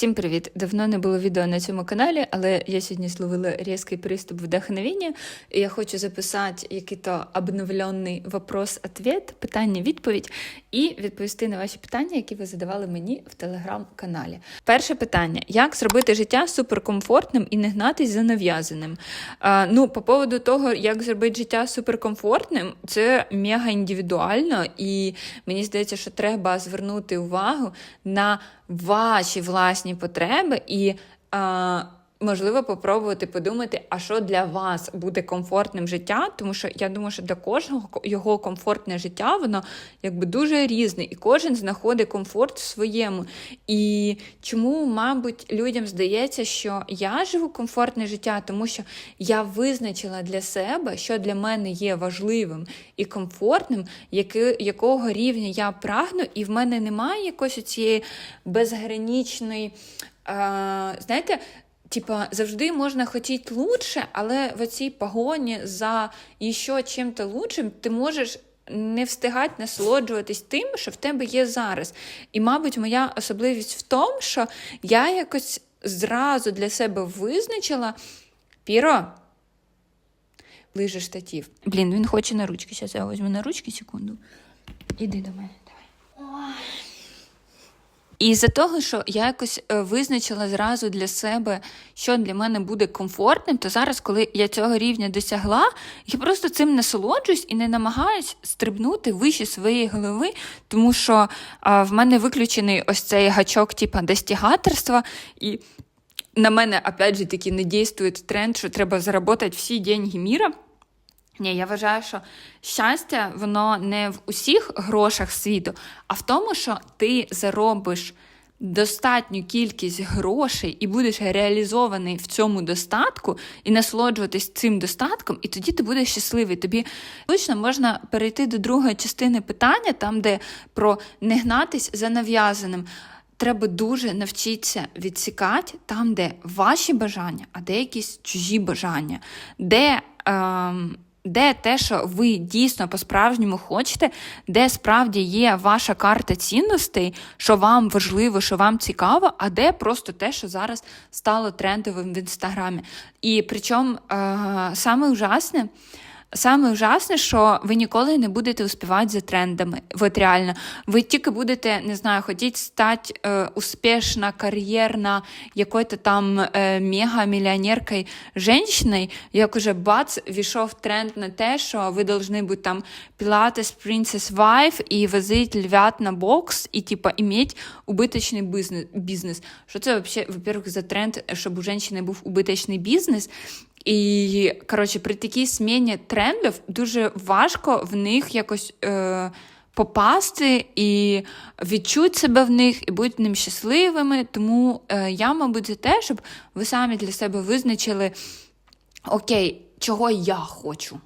Всім привіт! Давно не було відео на цьому каналі, але я сьогодні зловила різкий приступ вдохновення, і я хочу записати який-то обновлений вопрос-ответ, питання-відповідь, і відповісти на ваші питання, які ви задавали мені в телеграм-каналі. Перше питання: як зробити життя суперкомфортним і не гнатись за нав'язаним? Ну, по поводу того, як зробити життя суперкомфортним, це мега індивідуально, і мені здається, що треба звернути увагу на ваші власні потреби і. Можливо, попробувати подумати, а що для вас буде комфортним життя, тому що я думаю, що для кожного його комфортне життя, воно якби дуже різне, і кожен знаходить комфорт в своєму. І чому, мабуть, людям здається, що я живу комфортне життя, тому що я визначила для себе, що для мене є важливим і комфортним, якого рівня я прагну, і в мене немає якоїсь цієї безгранічної. Знаєте, Типа, завжди можна хотіти лучше, але в цій погоні за іще чим-то лучшим ти можеш не встигати насолоджуватись тим, що в тебе є зараз. І, мабуть, моя особливість в тому, що я якось зразу для себе визначила Піро, ближе штатів. Блін, він хоче на ручки. Зараз я візьму на ручки секунду. Іди до мене. І за того, що я якось е, визначила зразу для себе, що для мене буде комфортним, то зараз, коли я цього рівня досягла, я просто цим насолоджуюсь і не намагаюсь стрибнути вище своєї голови, тому що а, в мене виключений ось цей гачок, типа достігаторства, і на мене, опять же, таки не дійствує тренд, що треба заробити всі деньги міра. Ні, я вважаю, що щастя, воно не в усіх грошах світу, а в тому, що ти заробиш достатню кількість грошей і будеш реалізований в цьому достатку і насолоджуватись цим достатком, і тоді ти будеш щасливий. Тобі точно можна перейти до другої частини питання, там, де про не гнатись за нав'язаним. Треба дуже навчитися відсікати там, де ваші бажання, а де якісь чужі бажання, де. Ем, де те, що ви дійсно по-справжньому хочете, де справді є ваша карта цінностей, що вам важливо, що вам цікаво, а де просто те, що зараз стало трендовим в інстаграмі. І причому е- саме ужасне. Саме ужасне, що ви ніколи не будете успівати за трендами. От реально, ви тільки будете, не знаю, хотіти стати е, успішна, кар'єрна, якою-то там е, мега-мільйонеркою жінкою, як уже бац, війшов тренд на те, що ви повинні бути там Pilates Princess Wife і возити львят на бокс, і типа іметь убиточний бізнес. Що це взагалі, во-первых, за тренд, щоб у жінки був убиточний бізнес? І, коротше, при такій зміні трендів дуже важко в них якось е, попасти і відчути себе в них, і бути ним щасливими. Тому е, я, мабуть, за те, щоб ви самі для себе визначили, окей, чого я хочу.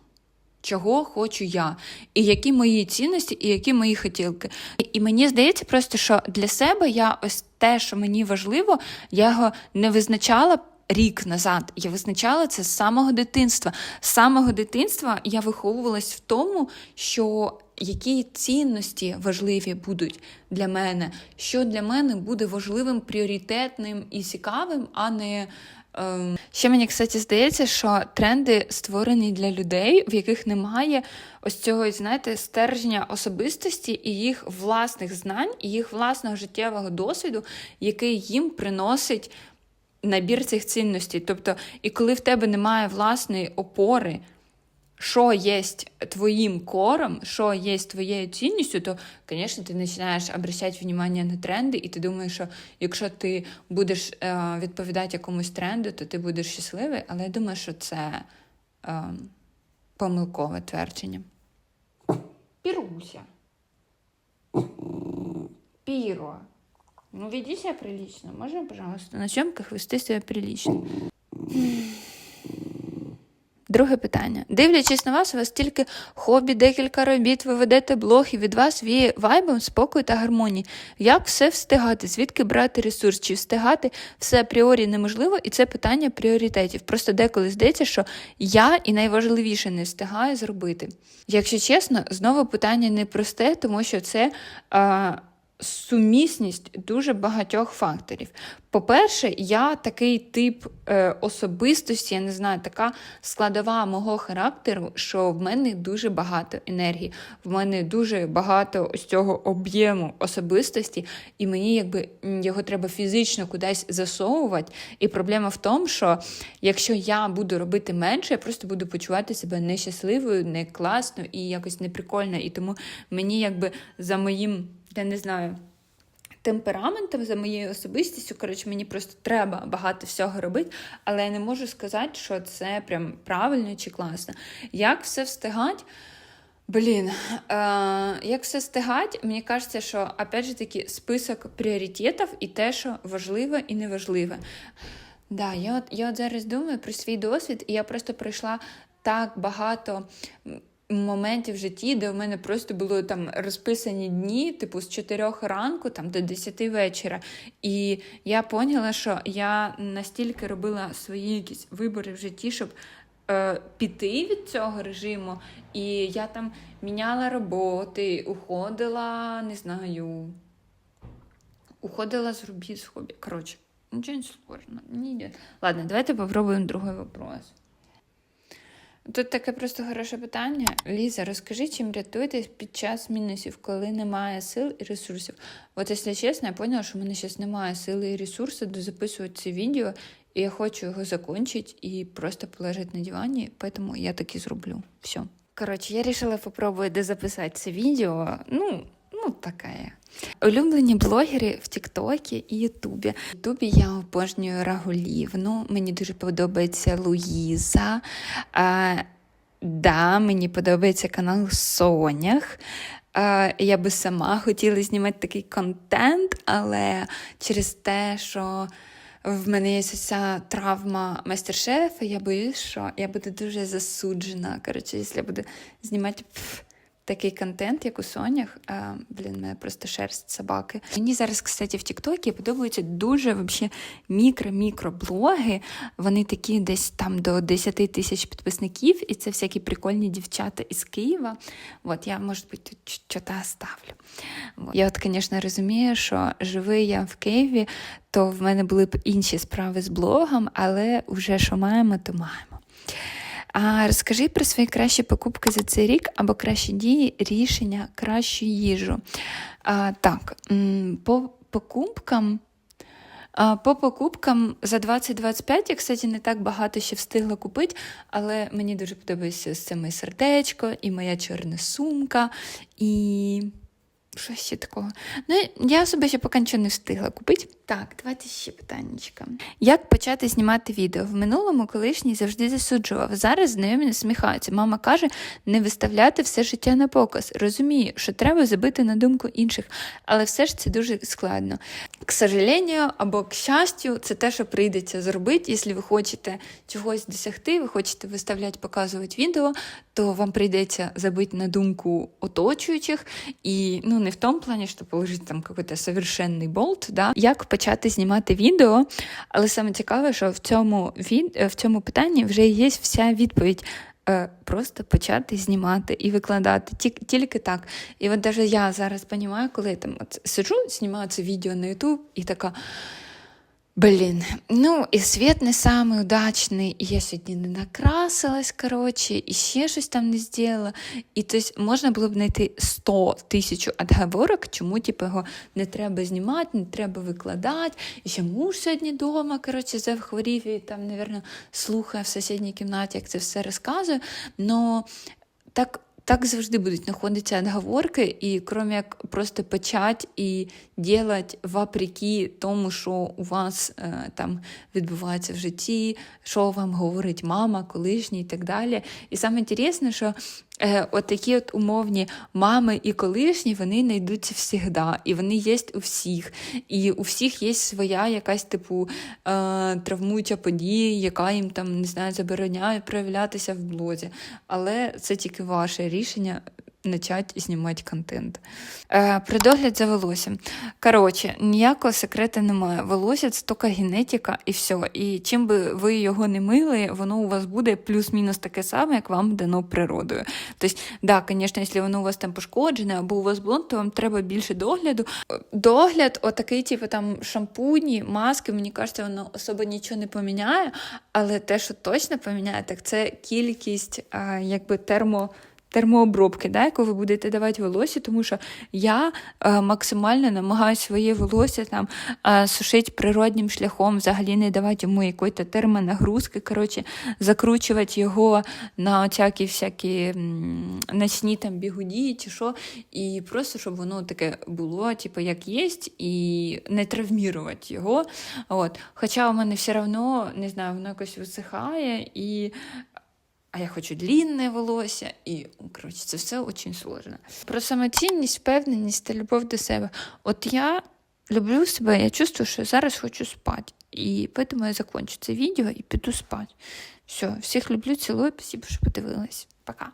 Чого хочу я, і які мої цінності, і які мої хотілки. І мені здається, просто що для себе я ось те, що мені важливо, я його не визначала рік назад. Я визначала це з самого дитинства. З самого дитинства я виховувалась в тому, що які цінності важливі будуть для мене, що для мене буде важливим, пріоритетним і цікавим, а не. Ем, ще мені, кстати, здається, що тренди створені для людей, в яких немає ось цього, знаєте, стержня особистості і їх власних знань, і їх власного життєвого досвіду, який їм приносить набір цих цінностей. Тобто, і коли в тебе немає власної опори, що є твоїм кором, що є твоєю цінністю, то, звісно, ти починаєш обращати внимание на тренди, і ти думаєш, що якщо ти будеш е, відповідати якомусь тренду, то ти будеш щасливий, але я думаю, що це е, помилкове твердження. Піруся. Піро. Ну, веди себя прилично. Можно, пожалуйста, на зйомках вести себе прилично. Друге питання. Дивлячись на вас, у вас тільки хобі, декілька робіт, ви ведете блог і від вас віє вайбом, спокою та гармонії. Як все встигати? Звідки брати ресурс? Чи встигати все апріорі неможливо, і це питання пріоритетів. Просто деколи здається, що я і найважливіше не встигаю зробити. Якщо чесно, знову питання непросте, тому що це. А, сумісність дуже багатьох факторів. По-перше, я такий тип е, особистості, я не знаю, така складова мого характеру, що в мене дуже багато енергії, в мене дуже багато ось цього об'єму особистості, і мені якби його треба фізично кудись засовувати. І проблема в тому, що якщо я буду робити менше, я просто буду почувати себе нещасливою, не класно і якось неприкольно. І тому мені якби за моїм, я не знаю темпераментом, за моєю особистістю. Коротше, мені просто треба багато всього робити, але я не можу сказати, що це прям правильно чи класно. Як все встигати? Блін, е, як все встигать, мені кажеться, що опять же таки список пріоритетів і те, що важливе і неважливе. Да, я от, я от зараз думаю про свій досвід, і я просто пройшла так багато моментів в житті, де в мене просто були там розписані дні, типу з 4 ранку там, до 10 вечора. І я поняла, що я настільки робила свої якісь вибори в житті, щоб е, піти від цього режиму. І я там міняла роботи, уходила, не знаю, уходила з робіт з хобі. Коротше, нічого не сложно. Ні. Ладно, давайте попробуємо другий вопрос. Тут таке просто хороше питання. Ліза, розкажи, чим рятуєтесь під час мінусів, коли немає сил і ресурсів. От, якщо чесно, я поняла, що в мене зараз немає сили і ресурсу дозаписувати це відео, і я хочу його закінчити і просто полежати на дивані, тому я так і зроблю. Все. Коротше, я вирішила спробувати дозаписати це відео. Ну, ну, така я. Улюблені блогери в Тіктокі і Ютубі. В Ютубі я обожнюю Рагулівну, мені дуже подобається Луїза. А, да, мені подобається канал Сонях. А, я би сама хотіла знімати такий контент, але через те, що в мене є ця травма майстер-шефа, я боюсь, що я буду дуже засуджена. Коротше, якщо я буду знімати. Такий контент, як у Сонях. А, блін, мене просто шерсть собаки. Мені зараз, кстати, в Тіктокі подобаються дуже вообще мікро-мікро-блоги. Вони такі десь там до 10 тисяч підписників, і це всякі прикольні дівчата із Києва. От я, може бути, щось ставлю. От. Я, от, звісно, розумію, що живи я в Києві, то в мене були б інші справи з блогом, але вже що маємо, то маємо. А розкажи про свої кращі покупки за цей рік або кращі дії, рішення, кращу їжу. А, Так, по покупкам. По покупкам за 2025 я, кстати, не так багато ще встигла купити, але мені дуже подобається це моє сердечко, і моя чорна сумка, і що ще такого? Ну, я собі ще поки нічого не встигла купити. Так, давайте ще питаннячка. Як почати знімати відео? В минулому колишній завжди засуджував. Зараз знайомі насміхаються. Мама каже, не виставляти все життя на показ. Розумію, що треба забити на думку інших, але все ж це дуже складно. К сожалению, або к щастю, це те, що прийдеться зробити. Якщо ви хочете чогось досягти, ви хочете виставляти, показувати відео, то вам прийдеться забити на думку оточуючих. І ну, не в тому плані, що положити там якийсь совершенний болт. Да? Як почати знімати відео, але саме цікаве, що в цьому від... в цьому питанні вже є вся відповідь. Е, просто почати знімати і викладати тільки, так. І от навіть я зараз розумію, коли я там сиджу, знімаю це відео на YouTube і така. Блін, ну і світ не самий удачний, і я сьогодні не накрасилась, коротше, і ще щось там не зробила. І тобто можна було б знайти 100 тисяч відговорок, чому типу, його не треба знімати, не треба викладати. І ще муж сьогодні вдома, коротше, захворів і там, мабуть, слухає в сусідній кімнаті, як це все розказує. Но так так завжди будуть знаходитися відговорки, і крім як просто почати і робити вопреки тому, що у вас е, там відбувається в житті, що вам говорить мама, колишній і так далі. І саме інтересне, що е, от такі от умовні мами і колишні, вони знайдуться завжди, і вони є у всіх. І у всіх є своя якась типу е, травмуюча подія, яка їм там не знаю, забороняє проявлятися в блозі. Але це тільки ваше рішення почати знімати контент. Е, про догляд за волоссям. Коротше, ніякого секрету немає. Волосся це тільки генетика і все. І чим би ви його не мили, воно у вас буде плюс-мінус таке саме, як вам дано природою. Тобто, да, звісно, якщо воно у вас там пошкоджене або у вас блонд, то вам треба більше догляду. Догляд, отакий, типу там шампуні, маски, мені кажеться, воно особо нічого не поміняє, але те, що точно поміняє, так це кількість а, якби термо. Термообробки, да, яку ви будете давати волосся, тому що я е, максимально намагаюся своє волосся там е, сушити природнім шляхом, взагалі не давати йому якоїсь термонагрузки, коротше, закручувати його на оцякі всякі м, там бігуді чи що, і просто щоб воно таке було, типу, як є, і не травмірувати його. От. Хоча у мене все одно, не знаю, воно якось висихає і. А я хочу длінне волосся, і коротше, це все дуже сложно. Про самоцінність, впевненість та любов до себе. От я люблю себе, я чувствую, що зараз хочу спати. І тому я закончу це відео і піду спати. Все, всіх люблю, цілую, спасибо, що подивились. Пока.